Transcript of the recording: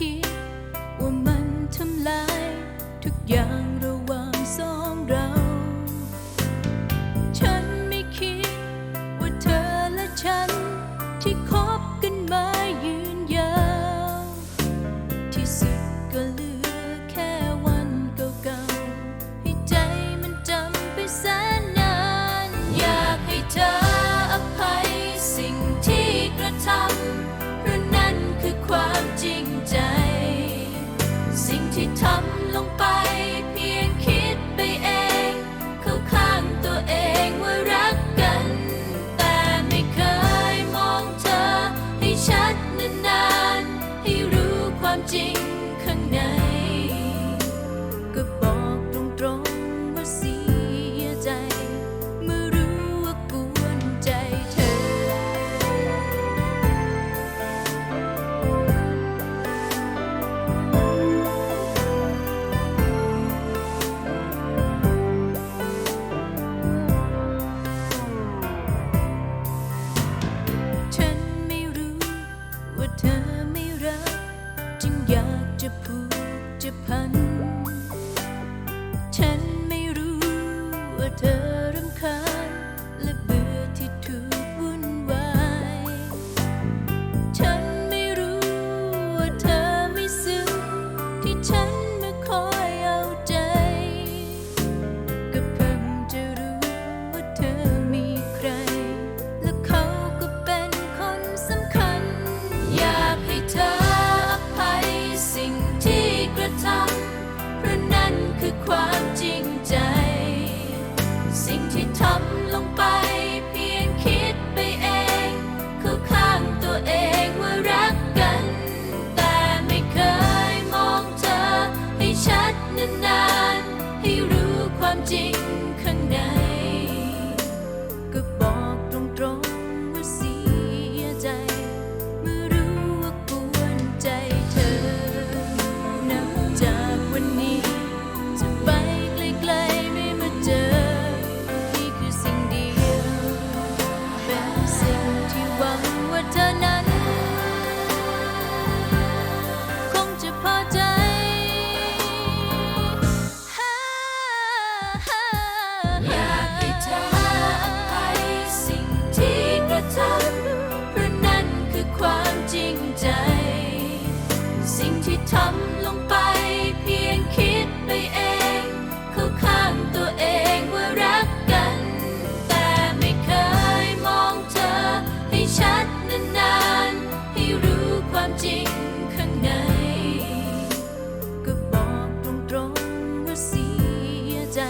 คิดว่ามันทำลายทุกอย่าง ก็บอกตรงๆว่าเสียใจ เมื่อรู้ว่ากวนใจเธอ ฉันไม่รู้ว่าเธอ จึงอยากจะพูดจะพัน 静 สิ่งที่ทำลงไปเพียงคิดไปเอง เขาข้างตัวเองว่ารักกัน แต่ไม่เคยมองเธอให้ชัดนานๆ ให้รู้ความจริงข้างใน ก็บอกตรงๆว่าเสียใจ